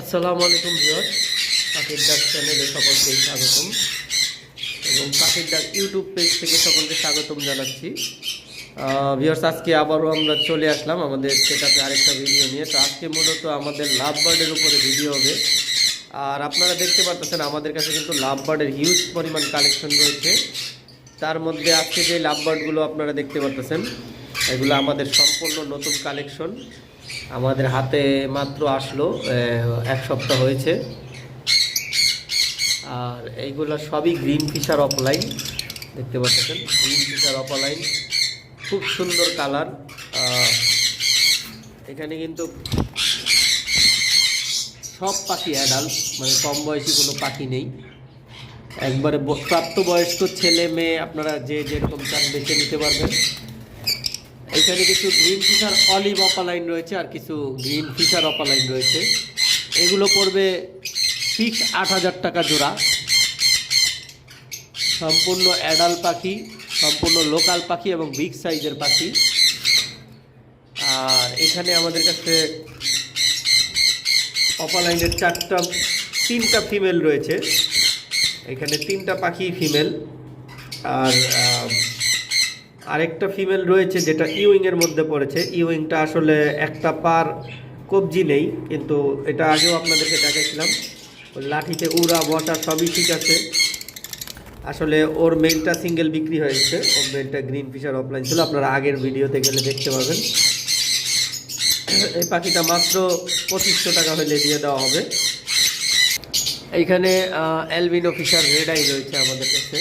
আসসালামু আলাইকুম ভিউয়ার পাখির ডাক চ্যানেলে সকলকে স্বাগতম। এবং পাখির ডাক ইউটিউব পেজ থেকে সকলকে স্বাগতম জানাচ্ছি। ভিউয়ার্স, আজকে আবারও আমরা চলে আসলাম আমাদের সেটাতে আরেকটা ভিডিও নিয়ে। তো আজকে মূলত আমাদের লাভ বার্ডের উপরে ভিডিও হবে। আর আপনারা দেখতে পাচ্ছেন আমাদের কাছে কিন্তু লাভ বার্ডের হিউজ পরিমাণ কালেকশন রয়েছে। তার মধ্যে আজকে যে লাভ বার্ডগুলো আপনারা দেখতে পাচ্ছেন এগুলো আমাদের সম্পূর্ণ নতুন কালেকশন আমাদের হাতে মাত্র আসলো এক সপ্তাহ হয়েছে। আর এইগুলো সবই গ্রিন ফিশার অফলাইন দেখতে পাচ্ছেন। গ্রিন ফিশার অফলাইন খুব সুন্দর কালার। এখানে কিন্তু সব পাখি অ্যাডাল্ট মানে কম বয়সী কোনো পাখি নেই। একবারে প্রাপ্তবয়স্ক ছেলে মেয়ে আপনারা যে যেরকম চান বেছে নিতে পারবেন। এখানে কিছু গ্রিন ফিশার অলিভ অপালাইন রয়েছে আর কিছু গ্রিন ফিশার অপালাইন রয়েছে। এগুলো পড়বে ফিক্স আট হাজার টাকা জোড়া। সম্পূর্ণ অ্যাডাল পাখি, সম্পূর্ণ লোকাল পাখি এবং বিগ সাইজের পাখি। আর এখানে আমাদের কাছে অপালাইনের চারটা, তিনটা ফিমেল রয়েছে। এখানে তিনটা পাখি ফিমেল আর আরেকটা ফিমেল রয়েছে যেটা ইউইংয়ের মধ্যে পড়েছে। ইউইংটা আসলে একটা পার কবজি নেই, কিন্তু এটা আগেও আপনাদেরকে দেখাইছিলাম। লাঠিতে উড়া, বসা সবই ঠিক আছে। আসলে ওর মেলটা সিঙ্গেল বিক্রি হয়েছে। ওর মেলটা গ্রিন ফিশার অফলাইন ছিল। আপনারা আগের ভিডিওতে গেলে দেখতে পাবেন। এই পাখিটা মাত্র পঁচিশশো টাকা হলে দিয়ে দেওয়া হবে। এইখানে অ্যালবিনো ফিশার রেড আই রয়েছে আমাদের কাছে।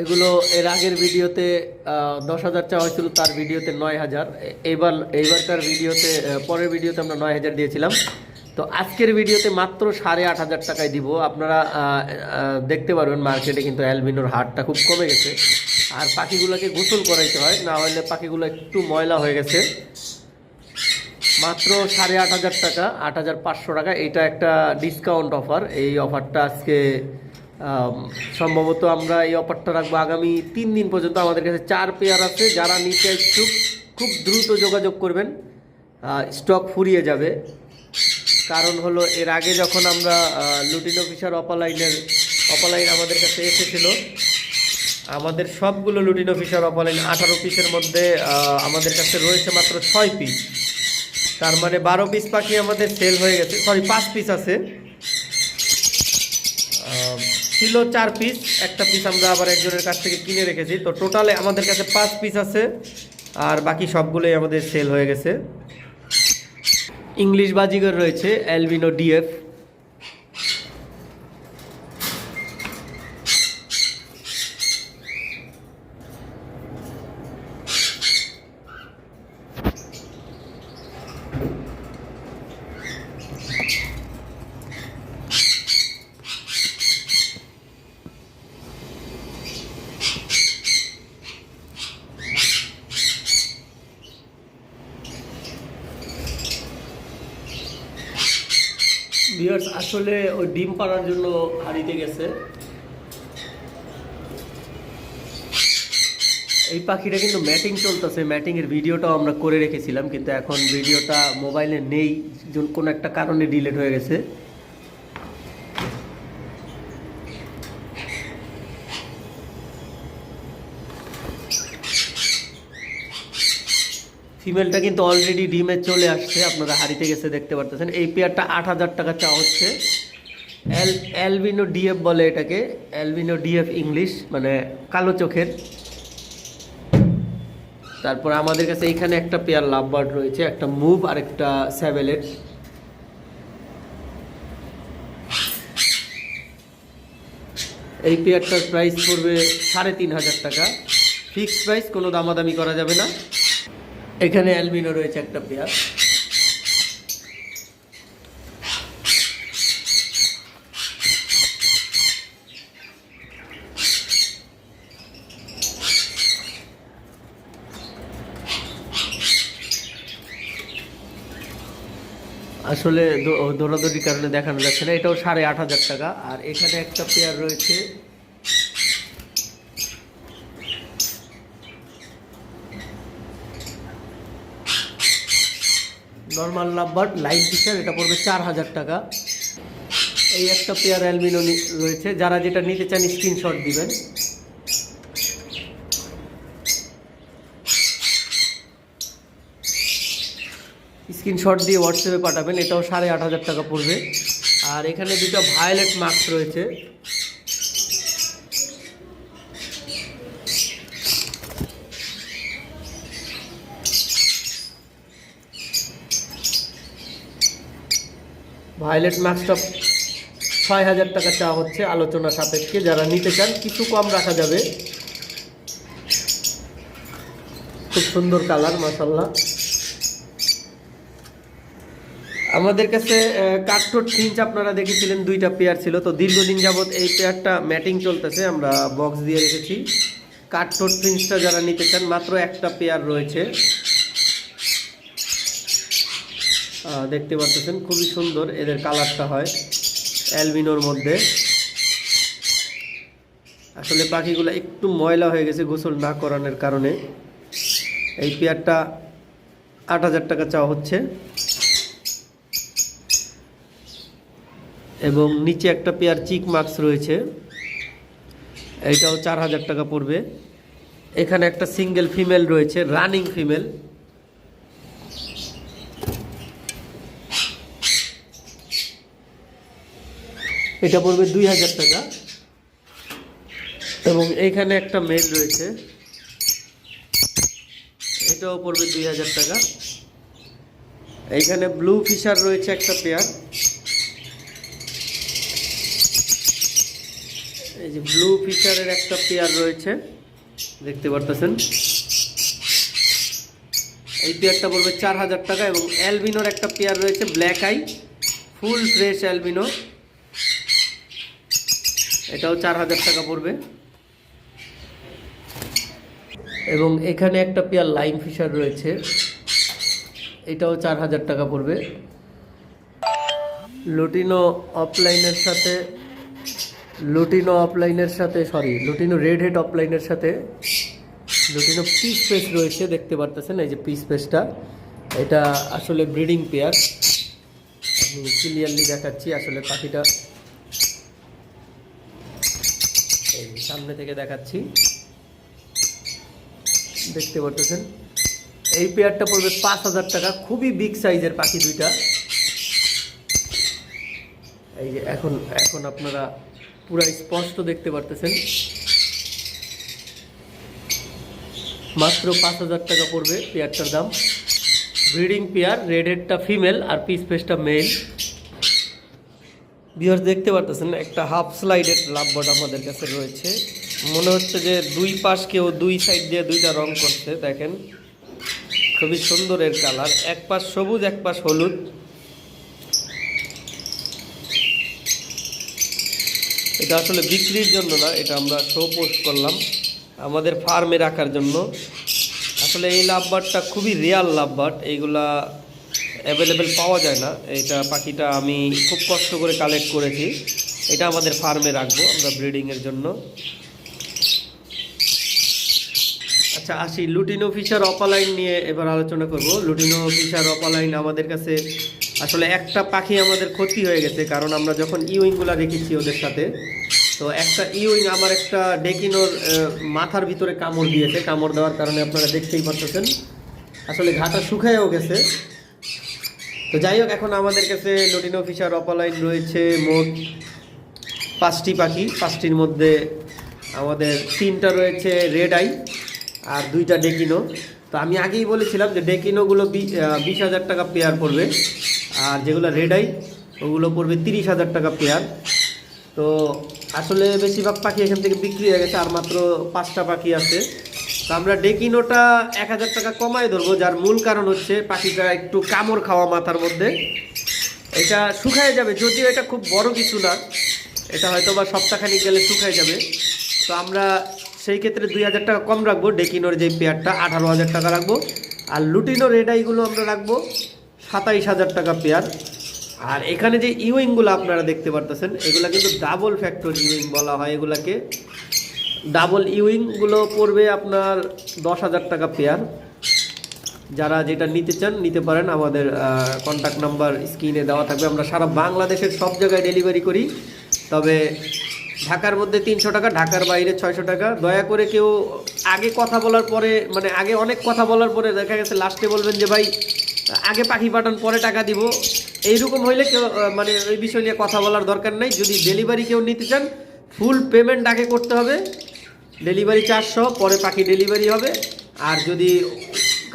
এগুলো এর আগের ভিডিওতে দশ হাজার চাওয়া হয়েছিল, তার ভিডিওতে নয় হাজার। এইবার এইবারকার ভিডিওতে পরের ভিডিওতে আমরা নয় হাজার দিয়েছিলাম। তো আজকের ভিডিওতে মাত্র সাড়ে আট হাজার টাকায় দিব। আপনারা দেখতে পারবেন মার্কেটে কিন্তু অ্যালবিনোর হারটা খুব কমে গেছে। আর পাখিগুলোকে গোসল করাইতে হয়, না হলে পাখিগুলো একটু ময়লা হয়ে গেছে। মাত্র সাড়ে আট হাজার টাকা, আট হাজার পাঁচশো টাকা। এটা একটা ডিসকাউন্ট অফার এই অফারটা আজকে সম্ভবত আমরা এই অফারটা রাখব আগামী তিন দিন পর্যন্ত। আমাদের কাছে চার পেয়ার আছে যারা নিতে ইচ্ছুক খুব দ্রুত যোগাযোগ করবেন। স্টক ফুরিয়ে যাবে। কারণ হলো এর আগে যখন আমরা লুটিনো অফিসার অপালাইনের, অপালাইন আমাদের কাছে এসেছিল, আমাদের সবগুলো লুটিনো অফিসার অপালাইন আঠারো পিসের মধ্যে আমাদের কাছে রয়েছে মাত্র ছয় পিস তার মানে বারো পিস পাখি আমাদের সেল হয়ে গেছে সরি পাঁচ পিস আছে। ছিল চার পিস একটা পিস আমরা আবার একজনের কাছ থেকে কিনে রেখেছি। তো টোটালে আমাদের কাছে পাঁচ পিস আছে। আর বাকি সবগুলোই আমাদের সেল হয়ে গেছে। ইংলিশ বাজিগর রয়েছে অ্যালবিনো ডিএফ বিয়ার্স আসলে ওই ডিম পাড়ার জন্য হারিতে গেছে। এই পাখিটা কিন্তু ম্যাটিং চলতেছে, ম্যাটিংয়ের ভিডিওটাও আমরা করে রেখেছিলাম, কিন্তু এখন ভিডিওটা মোবাইলে নেই, কোনো একটা কারণে ডিলেট হয়ে গেছে। ফিমেলটা কিন্তু অলরেডি ডিমে চলে আসছে, আপনারা হারিতে গেছে দেখতে পারতেছেন। এই পেয়ারটা আট হাজার টাকা চা হচ্ছে। এল অ্যালবিনো ডিএফ বলে এটাকে অ্যালবিনো ডিএফ ইংলিশ মানে কালো চোখের। তারপর আমাদের কাছে এখানে একটা পেয়ার লাভ বার্ড রয়েছে, একটা মুভ আর একটা স্যাভেলেট এই পেয়ারটার প্রাইস পড়বে সাড়ে তিন হাজার টাকা। ফিক্সড প্রাইস কোনো দামাদামি করা যাবে না। এখানে অ্যালবিনো রয়েছে একটা পেয়ার। আসলে দৌড়াদৌড়ির কারণে দেখানো যাচ্ছে না, এটাও সাড়ে আট হাজার টাকা। আর এখানে একটা পেয়ার রয়েছে নর্মাল লাভবার লাইট ফিচার এটা পড়বে চার হাজার টাকা। এই একটা পেয়ার অ্যালবিনো রয়েছে, যারা যেটা নিতে চান স্ক্রিনশট দিবেন। স্ক্রিনশট দিয়ে হোয়াটসঅ্যাপে পাঠাবেন, এটাও সাড়ে আট হাজার টাকা পড়বে। আর এখানে দুটো ভায়োলেট মাস্ক রয়েছে। ভায়োলেট মাস্কটা ছয় হাজার টাকা চা হচ্ছে, আলোচনা সাপেক্ষে। যারা নিতে চান, কিছু কম রাখা যাবে। খুব সুন্দর কালার মাসাল্লাহ আমাদের কাছে কাঠঠোট ফিঞ্চ আপনারা দেখেছিলেন, দুইটা পেয়ার ছিল। তো দীর্ঘদিন যাবত এই পেয়ারটা ম্যাটিং চলতেছে, আমরা বক্স দিয়ে রেখেছি। কাঠঠোট ফিঞ্চটা যারা নিতে চান, মাত্র একটা পেয়ার রয়েছে। দেখতে পাচ্ছেন, খুবই সুন্দর এদের কালারটা হয় অ্যালবিনোর মধ্যে। আসলে পাখিগুলো একটু ময়লা হয়ে গেছে গোসল না করানোর কারণে। এই পেয়ারটা আট হাজার টাকা চাওয়া হচ্ছে। এবং নিচে একটা পেয়ার চিক মার্কস রয়েছে। এইটাও চার হাজার টাকা পড়বে। এখানে একটা সিঙ্গেল ফিমেল রয়েছে, রানিং ফিমেল। এটা পড়বে দুই হাজার টাকা। এবং এইখানে একটা মেল রয়েছে। এটাও পড়বে দুই হাজার টাকা। এইখানে ব্লু ফিশার রয়েছে একটা পেয়ার এই যে ব্লু ফিশারের একটা পেয়ার রয়েছে। দেখতে পারতেছেন? এই পেয়ারটা পড়বে চার হাজার টাকা এবং অ্যালবিনোর একটা পেয়ার রয়েছে black eye full fresh albino এটাও চার হাজার টাকা পড়বে। এবং এখানে একটা পেয়ার লাইন ফিশার রয়েছে। এটাও চার হাজার টাকা পড়বে। লুটিনো অফলাইনের সাথে, লুটিনো অফলাইনের সাথে সরি লুটিনো রেড হেড অফলাইনের সাথে লুটিনো পিস পেস রয়েছে, দেখতে পারতেছেন? এই যে পিস পেসটা এটা আসলে ব্রিডিং পেয়ার আমি ক্লিয়ারলি দেখাচ্ছি, আসলে পাখিটা এই সামনে থেকে দেখাচ্ছি। দেখতে পারতেছেন? এই পেয়ারটা পড়বে পাঁচ হাজার টাকা, খুবই বিগ সাইজের পাখি দুইটা। এই যে এখন এখন আপনারা পুরো স্পষ্ট দেখতে পারতেছেন। মাত্র পাঁচ হাজার টাকা পড়বে পেয়ারটার দাম। ব্রিডিং পেয়ার রেডেডটা ফিমেল আর পিস ফেসটা মেল বিয়ার দেখতে পারতেছেন, একটা হাফ স্লাইডের লাভবট আমাদের কাছে রয়েছে। মনে হচ্ছে যে দুই পাশ কেউ দুই সাইড দিয়ে দুইটা রং করছে, দেখেন। খুবই সুন্দর এর কালার এক পাশ সবুজ, এক পাশ হলুদ। এটা আসলে বিক্রির জন্য না, এটা আমরা শো পোস্ট করলাম আমাদের ফার্মে রাখার জন্য। আসলে এই লাভবারটা খুবই রিয়াল লাভবার এইগুলা অ্যাভেলেবেল পাওয়া যায় না। এইটা পাখিটা আমি খুব কষ্ট করে কালেক্ট করেছি। এটা আমাদের ফার্মে রাখব আমরা ব্রিডিংয়ের জন্য। আচ্ছা আসি। লুটিনো ফিশার অপালাইন নিয়ে এবার আলোচনা করব। লুটিনো ফিশার অপালাইন আমাদের কাছে আসলে একটা পাখি আমাদের ক্ষতি হয়ে গেছে, কারণ আমরা যখন ইউইংগুলো রেখেছি ওদের সাথে, তো একটা ইউইং আমার একটা ডেকিনোর মাথার ভিতরে কামড় দিয়েছে। কামড় দেওয়ার কারণে আপনারা দেখতেই পারতেছেন। আসলে ঘাটা শুকায়ও গেছে। তো যাই হোক, এখন আমাদের কাছে লুটিনো ফিশার অপালাইন রয়েছে মোট পাঁচটি পাখি। পাঁচটির মধ্যে আমাদের তিনটা রয়েছে রেড আই আর দুইটা ডেকিনো তো আমি আগেই বলেছিলাম যে ডেকিনোগুলো বিশ হাজার টাকা পেয়ার পড়বে আর যেগুলো রেড আই ওগুলো পড়বে তিরিশ হাজার টাকা পেয়ার তো আসলে বেশিরভাগ পাখি এখান থেকে বিক্রি হয়ে গেছে আর মাত্র পাঁচটা পাখি আছে। তো আমরা ডেকিনোটা এক হাজার টাকা কমায় ধরবো, যার মূল কারণ হচ্ছে পাখিটা একটু কামড় খাওয়া মাথার মধ্যে। এটা শুকায় যাবে, যদিও এটা খুব বড় কিছু না, এটা হয়তো বা সপ্তাহখানিক গেলে শুকায় যাবে। তো আমরা সেই ক্ষেত্রে দুই হাজার টাকা কম রাখব, ডেকিনোর যে পেয়ারটা আঠারো হাজার টাকা রাখব, আর লুটিনো রেডাইগুলো আমরা রাখব সাতাইশ হাজার টাকা পেয়ার। আর এখানে যে ইউইংগুলো আপনারা দেখতে পারতেছেন, এগুলো কিন্তু ডাবল ফ্যাক্টর ইউইং বলা হয় এগুলাকে। ডাবল ইউইংগুলো পড়বে আপনার দশ হাজার টাকা পেয়ার। যারা যেটা নিতে চান, নিতে পারেন। আমাদের কন্ট্যাক্ট নাম্বার স্ক্রিনে দেওয়া থাকবে। আমরা সারা বাংলাদেশের সব জায়গায় ডেলিভারি করি। তবে ঢাকার মধ্যে তিনশো টাকা, ঢাকার বাইরে ছয়শো টাকা। দয়া করে কেউ আগে কথা বলার পরে মানে আগে অনেক কথা বলার পরে দেখা গেছে লাস্টে বলবেন যে, ভাই, আগে পাখি পাঠান, পরে টাকা দিব। এইরকম হইলে কেউ মানে ওই বিষয় নিয়ে কথা বলার দরকার নাই। যদি ডেলিভারি কেউ নিতে চান ফুল পেমেন্ট আগে করতে হবে। ডেলিভারি চারশো, পরে পাখি ডেলিভারি হবে। আর যদি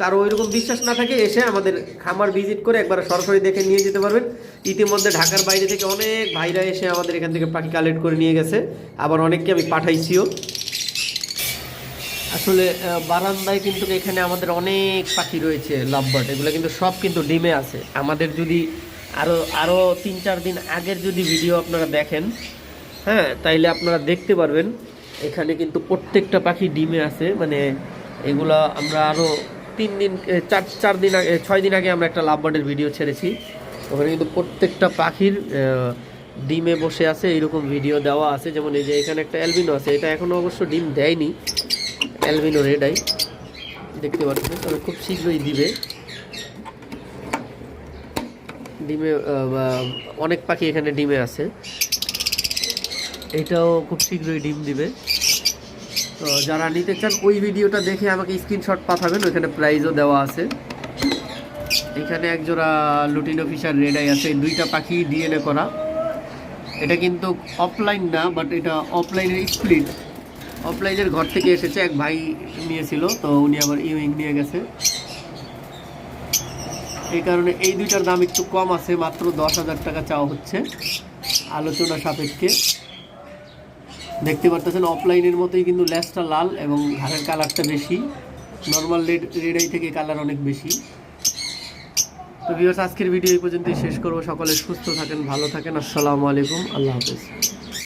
কারও ওইরকম বিশ্বাস না থাকে, এসে আমাদের খামার ভিজিট করে একবার সরাসরি দেখে নিয়ে যেতে পারবেন। ইতিমধ্যে ঢাকার বাইরে থেকে অনেক ভাইরা এসে আমাদের এখান থেকে পাখি কালেক্ট করে নিয়ে গেছে। আবার অনেককে আমি পাঠাইছিও। আসলে বারান্দায় কিন্তু এখানে আমাদের অনেক পাখি রয়েছে, লাভবার্ড। এগুলো কিন্তু সব কিন্তু ডিমে আছে। আমাদের যদি আরও আরও তিন চার দিন আগের যদি ভিডিও আপনারা দেখেন হ্যাঁ তাইলে আপনারা দেখতে পারবেন। এখানে কিন্তু প্রত্যেকটা পাখি ডিমে আছে মানে এগুলা আমরা আরও তিন দিন চার চার দিন আগে ছয় দিন আগে আমরা একটা লাভবার্ডের ভিডিও ছেড়েছি। ওখানে কিন্তু প্রত্যেকটা পাখির ডিমে বসে আছে, এইরকম ভিডিও দেওয়া আছে। যেমন এই যে এখানে একটা অ্যালবিনো আছে, এটা এখনও অবশ্য ডিম দেয়নি। অ্যালবিনো রেড আই দেখতে পাচ্ছেন, তবে খুব শীঘ্রই দিবে। ডিমে অনেক পাখি এখানে ডিমে আছে। এটাও খুব শীঘ্রই ডিম দিবে। তো যারা নিতে চান, ওই ভিডিওটা দেখে আমাকে স্ক্রিনশট পাঠাবেন, ওইখানে প্রাইজও দেওয়া আছে। এখানে একজোড়া লুটিনো ফিশার রেড আই আছে, দুইটা পাখি ডিএনএ করা। এটা কিন্তু অফলাইন না বাট এটা অফলাইনের স্প্লিট অফলাইনের ঘর থেকে এসেছে, এক ভাই নিয়েছিল, তো উনি আবার ইউইং নিয়ে গেছে। এই কারণে এই দুইটার দাম একটু কম আছে, মাত্র দশ হাজার টাকা চাওয়া হচ্ছে, আলোচনা সাপেক্ষে। দেখতে পারতেছেন অফলাইনের মতোই কিন্তু ল্যাসটা লাল এবং ঘাড়ের কালারটা বেশি। নর্মাল রেড রেড আই থেকে কালার অনেক বেশি। তো ভিউয়ার্স আজকের ভিডিও এই পর্যন্তই শেষ করব। সকলে সুস্থ থাকেন, ভালো থাকেন। আসসালামু আলাইকুম। আল্লাহ হাফেজ।